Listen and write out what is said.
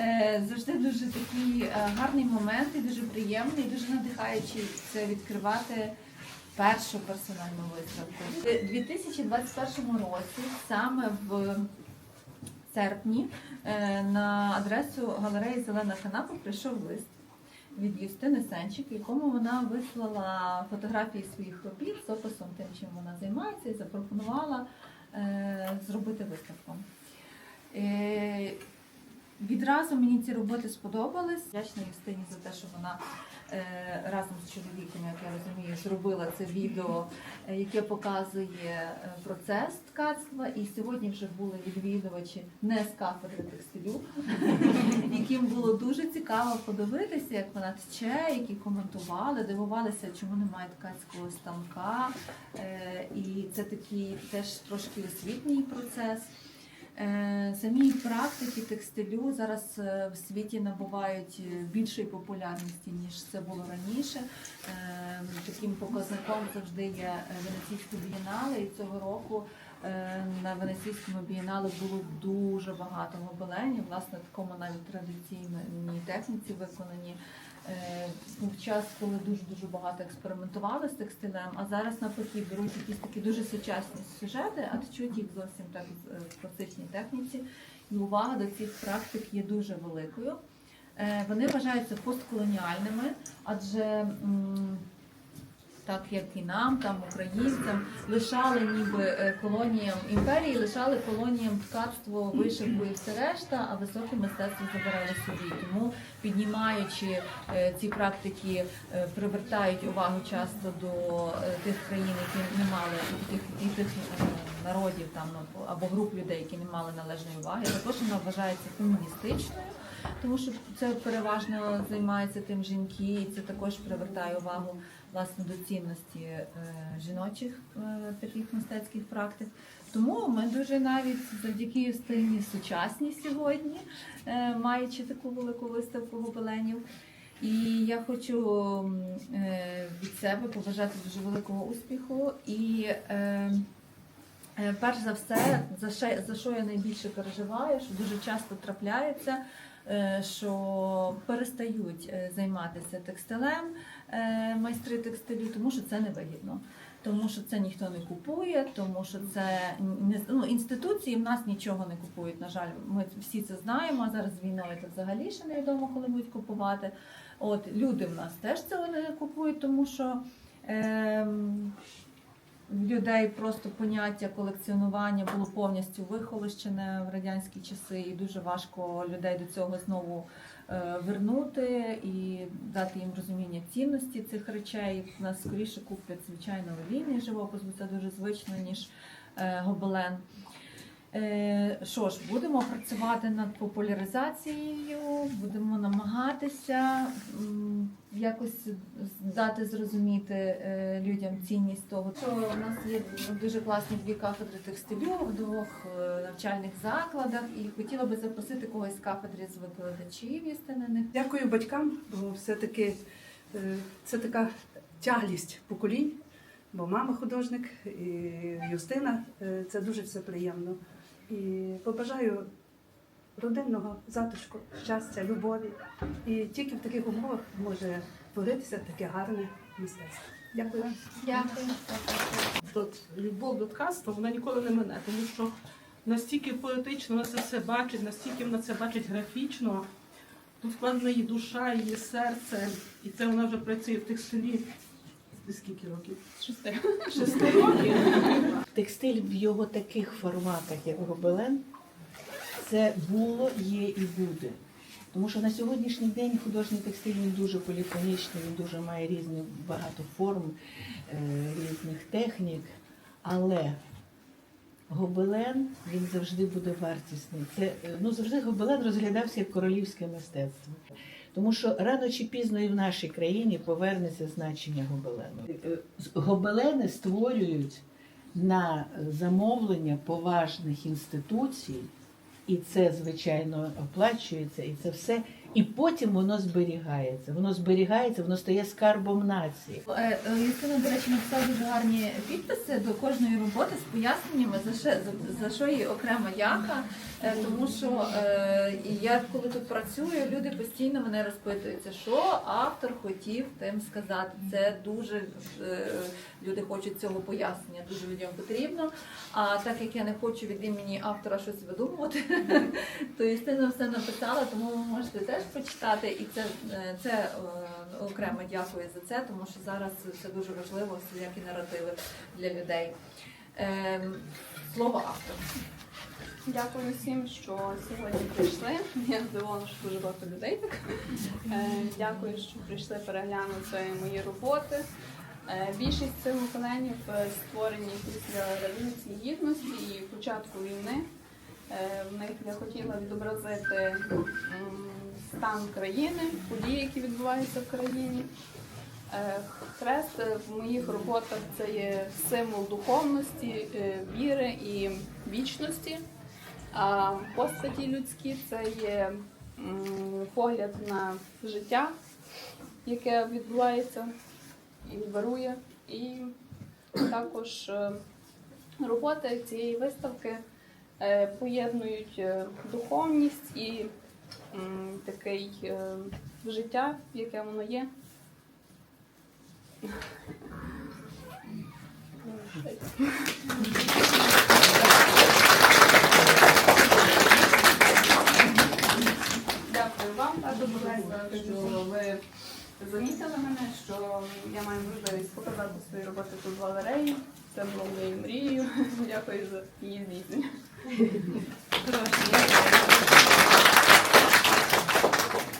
Е, Завжди дуже такий е, гарний момент і дуже приємний, дуже надихаючий це відкривати першу персональну виставку. У 2021 році, саме в серпні, е, на адресу галереї Зелена канапа прийшов лист від Юстини Сенчик, в якому вона вислала фотографії своїх робіт з описом тим, чим вона займається, і запропонувала е, зробити виставку. Е, Відразу мені ці роботи сподобались. Вдячна Юстині за те, що вона е, разом з чоловіком, як я розумію, зробила це відео, е, яке показує е, процес ткацтва. І сьогодні вже були відвідувачі не з кафедри текстилю, яким було дуже цікаво подивитися, як вона тече, які коментували, дивувалися, чому немає ткацького станка. І це такий теж трошки освітній процес. Е, Самі практики текстилю зараз е, в світі набувають е, більшої популярності, ніж це було раніше. Таким показником завжди є Венеційське бієнале, і цього року на Венеційському бієнале було дуже багато гобеленів, власне, такому навіть традиційній техніці виконані. Е, Був час, коли дуже дуже багато експериментували з текстилем, а зараз навпаки беруть якісь такі дуже сучасні сюжети, а тчуть їх зовсім так е, в класичній техніці. І увага до цих практик є дуже великою. Е, Вони вважаються постколоніальними, адже так як і нам, там українцям, лишали ніби е, колоніям імперії, лишали колоніям ткацтво, вишивку і все решта, а високе мистецтво забирали собі. Тому піднімаючи е, ці практики, е, привертають увагу часто до тих країн, які не мали і тих, і тих народів там або груп людей, які не мали належної уваги. Також вона вважається феміністичною. Тому що це переважно займаються тим жінки, і це також привертає увагу власне до цінності е, жіночих е, таких мистецьких практик. Тому ми дуже навіть завдяки Юстині сучасні сьогодні, е, маючи таку велику виставку гобеленів. І я хочу від себе побажати дуже великого успіху і. Перш за все, за що, я найбільше переживаю, що дуже часто трапляється, що перестають е, займатися текстилем е, майстри текстилю, тому що це невигідно. Тому що це ніхто не купує, тому що це не ну, інституції в нас нічого не купують. На жаль, ми всі це знаємо. Зараз війною це взагалі ще невідомо, коли будуть купувати. От люди в нас теж цього не купують, тому що. В людей просто поняття колекціонування було повністю вихолощене в радянські часи, і дуже важко людей до цього знову е, вернути і дати їм розуміння цінності цих речей. Нас скоріше куплять звичайно олійний живопис, бо це дуже звично, ніж е, гобелен. Е, Що ж, будемо працювати над популяризацією, будемо намагатися якось дати зрозуміти е, людям цінність того, що у нас є дуже класні дві кафедри текстилю в двох е, навчальних закладах, і хотіла би запросити когось з кафедри з викладачів істинних. Дякую батькам, бо все-таки це така тяглість поколінь, бо мама художник і Юстина це дуже все приємно. І побажаю родинного затишку, щастя, любові. І тільки в таких умовах може творитися таке гарне мистецтво. Дякую. Дякую. От любов до ткацтва вона ніколи не мине, тому що настільки поетично вона це все бачить, настільки вона це бачить графічно. Тут вкладена її душа, її серце, і це вона вже працює в текстилі. Скільки років? Шести. Шести років. Текстиль в його таких форматах, як гобелен, це було, є і буде. Тому що на сьогоднішній день художній текстиль він дуже поліфонічний, він дуже має різні багато форм, е, різних технік. Але гобелен він завжди буде вартісний. Це е, ну завжди гобелен розглядався як королівське мистецтво. Тому що рано чи пізно і в нашій країні повернеться значення гобелену. Гобелени створюють на замовлення поважних інституцій, і це, звичайно, оплачується, і це все. І потім воно зберігається. Воно зберігається, воно стає скарбом нації. Е, е, Юстина, до речі, написала дуже гарні підписи до кожної роботи з поясненнями, за що, за, що їй окрема яка. Е, Тому що я коли тут працюю, люди постійно мене розпитуються, що автор хотів тим сказати. Це дуже люди хочуть цього пояснення, дуже людям потрібно. А так як я не хочу від імені автора щось видумувати, то Юстина все написала, тому ви можете теж почитати. І це, е, це е, окремо дякую за це, тому що зараз це дуже важливо, всілякі наративи для людей. Ем, Слово автора. Дякую всім, що сьогодні прийшли. Я здивована, що дуже багато людей так. Е, Дякую, що прийшли переглянути мої роботи. Більшість цих е, створені після Революції Гідності і початку війни. Е, В них я хотіла відобразити стан країни, події, які відбуваються в країні. Е, Хрест в моїх роботах це є символ духовності, е, віри і вічності. А постаті людські це є погляд на життя, яке відбувається і вирує. І також роботи цієї виставки поєднують е, духовність і таке е, життя, яке воно є. Дякую вам також, Олеся, що ви замітили мене, що я маю можливість показати свої роботи тут в галереї. Це було моєю мрією. Дякую за її здійснення.